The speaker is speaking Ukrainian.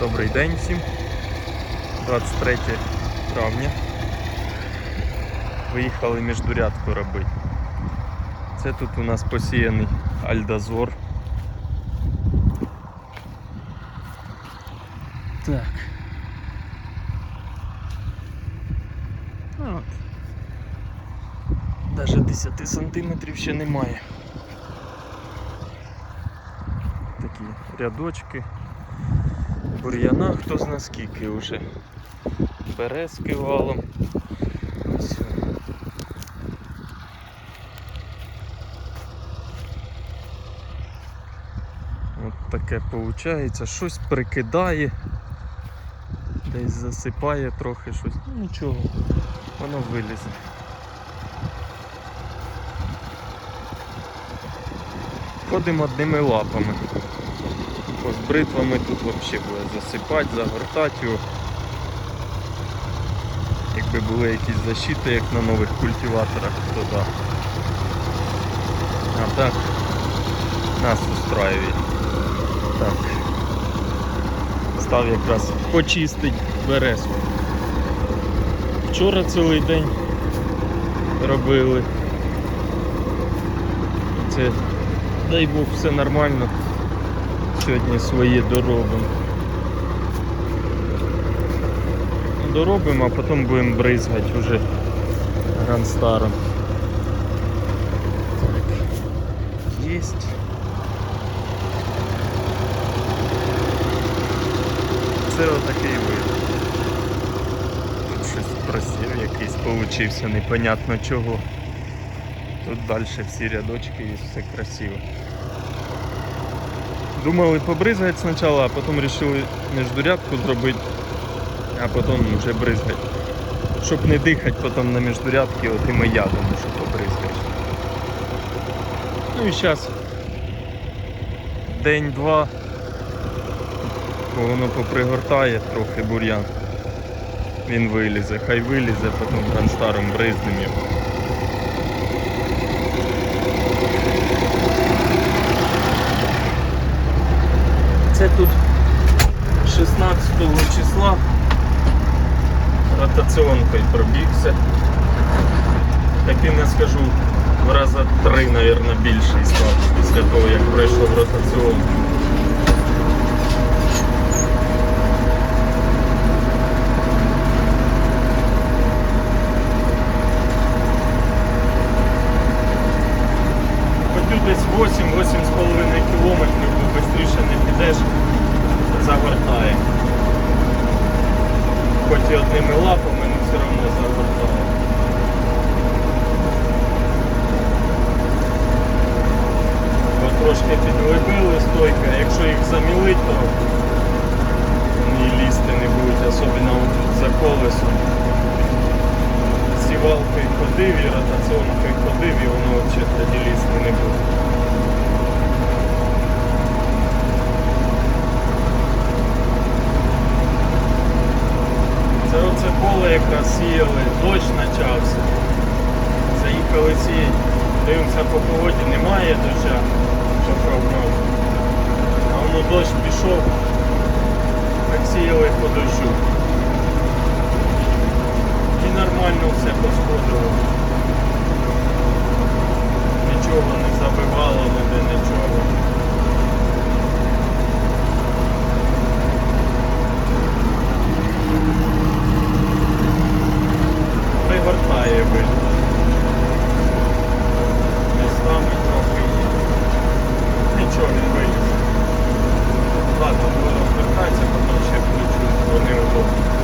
Добрий день всім. 23 травня. Виїхали міждурядку робити. Це тут у нас посіяний альдазор. Так. От. Даже 10 сантиметрів ще немає. Такі рядочки. Бур'яна хто зна скільки вже. Березки валом. Ось. Таке виходить. Щось прикидає, десь засипає трохи щось. Ну нічого, воно вилізе. Ходимо одними лапами. З бритвами тут взагалі буде засипати, загортати його. Якби були якісь защити, як на нових культиваторах, то да. А так нас устраює. Так. Став якраз почистить березку. Вчора цілий день робили. Це дай Бог все нормально. Сьогодні свої доробимо. Доробимо, а потім будемо бризгати вже гранстаром. Так. Єсть. Це отакий вид. Тут щось просів якийсь получився, непонятно чого. Тут далі всі рядочки і все красиво. Думали побризгати спочатку, а потім вирішили міждурядку зробити, а потім вже бризгати. Щоб не дихати потім на міждурядки отими ядами, що побризгаєш. Ну і зараз день-два, бо воно попригортає трохи бур'ян. Він вилізе, хай вилізе, потім гранстаром бризнем його. Це тут 16 числа ротаціонкою пробігся. Таки не скажу, в раза три, мабуть, більший став після того, як пройшов ротаціонку. Десь 8-8,5 кілометрів, бо швидше не підеш, Хоч одними лапами, але все одно загортає. Бо трошки підглибили стойка, якщо їх замілить, то вони лізти не будуть, особливо за колесом. Сівалкою ходив і ротаціонкою ходив, і воно взагалі тоді лізти не буде. Це оце поле якраз сіяли, дощ почався. Заїхали сіяти. Дивимося по погоді, немає доща, що прогноз. А воно дощ пішов, так сіяли по дощу. І нормально все посходило. Thank.